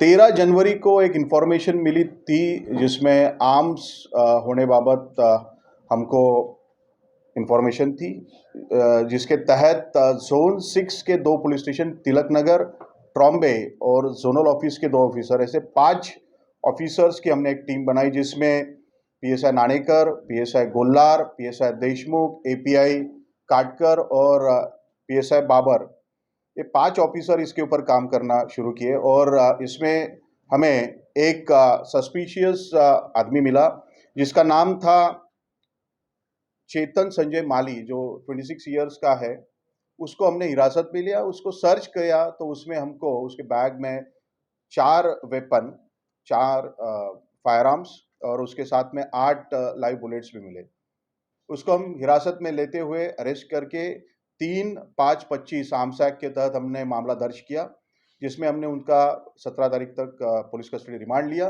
तेरह जनवरी को एक इन्फॉर्मेशन मिली थी, जिसमें आर्म्स होने बाबत हमको इन्फॉर्मेशन थी जिसके तहत जोन सिक्स के दो पुलिस स्टेशन तिलक नगर ट्रॉम्बे और जोनल ऑफ़िस के दो ऑफिसर ऐसे पाँच ऑफिसर्स की हमने एक टीम बनाई, जिसमें PSI Nanekar PSI Gollar PSI Deshmukh API Katkar और पीएसआई बाबर ये पाँच ऑफिसर इसके ऊपर काम करना शुरू किए और इसमें हमें एक सस्पिशियस आदमी मिला, जिसका नाम था चेतन संजय माली, जो 26 इयर्स का है। उसको हमने हिरासत में लिया, उसको सर्च किया तो उसमें हमको उसके बैग में चार वेपन चार फायर आर्म्स और उसके साथ में आठ लाइव बुलेट्स भी मिले। उसको हम हिरासत में लेते हुए अरेस्ट करके तीन पाँच पच्चीस आर्म्स एक्ट के तहत हमने मामला दर्ज किया, जिसमें हमने उनका सत्रह तारीख तक पुलिस कस्टडी रिमांड लिया।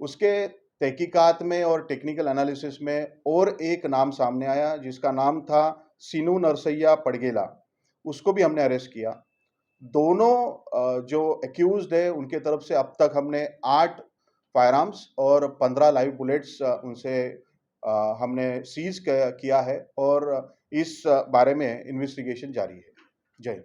उसके तहकीकात में और टेक्निकल एनालिसिस में और एक नाम सामने आया, जिसका नाम था सीनू नरसैया पड़गेला। उसको भी हमने अरेस्ट किया। दोनों जो एक्यूज है, उनके तरफ़ से अब तक हमने आठ फायर आर्म्स और पंद्रह लाइव बुलेट्स उनसे हमने सीज किया है और इस बारे में इन्वेस्टिगेशन जारी है। जय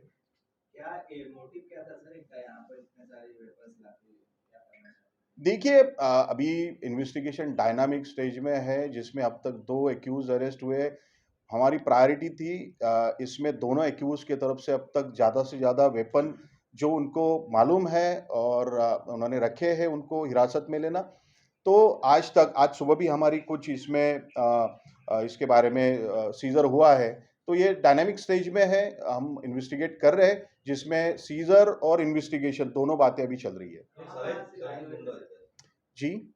देखिए अभी इन्वेस्टिगेशन डायनामिक स्टेज में है जिसमें अब तक दो एक्यूज अरेस्ट हुए। हमारी प्रायोरिटी थी इसमें दोनों एक्यूज के तरफ़ से अब तक ज़्यादा से ज़्यादा वेपन जो उनको मालूम है और उन्होंने रखे हैं उनको हिरासत में लेना। तो आज तक आज सुबह भी हमारी कुछ इसमें इसके बारे में सीज़र हुआ है। तो ये डायनामिक स्टेज में है हम इन्वेस्टिगेट कर रहे हैं जिसमें सीज़र और इन्वेस्टिगेशन दोनों बातें अभी चल रही है। जी?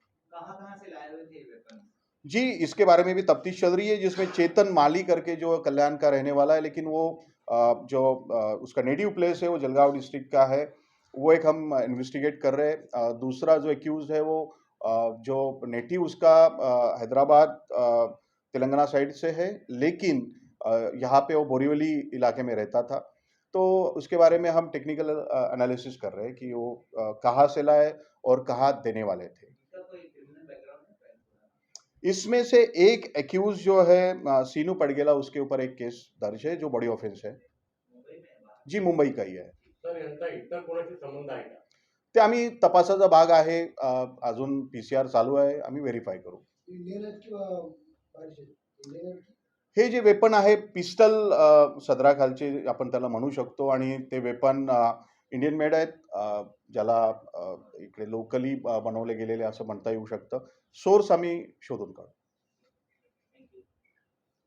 जी इसके बारे में भी तफ्तीश चल रही है जिसमें चेतन माली करके जो कल्याण का रहने वाला है लेकिन वो जो उसका नेटिव प्लेस है वो जलगांव डिस्ट्रिक्ट का है वो एक हम इन्वेस्टिगेट कर रहे हैं। दूसरा जो एक्यूज है वो जो नेटिव उसका हैदराबाद तेलंगाना साइड से है, लेकिन यहाँ पे वो बोरीवली इलाके में रहता था। तो उसके बारे में हम टेक्निकल एनालिसिस कर रहे हैं कि वो कहाँ से लाए और कहाँ देने वाले थे। है इसमें से एक एक्यूज जो है सीनू पड़गेला, उसके ऊपर एक केस दर्ज है, जो बड़ी ऑफेंस है। जी, मुंबई का ही आहे ते आम्ही तपासाचा भाग आहे. अजून पी सी आर चालू आहे. आम्ही व्हेरीफाय करू. हे जे वेपन आहे पिस्टल सदराखालचे आपण त्याला म्हणू शकतो आणि ते वेपन इंडियन मेड आहेत. ज्याला इकडे लोकली बनवले गेलेले असं म्हणता येऊ शकतं. सोर्स आम्ही शोधून काढू.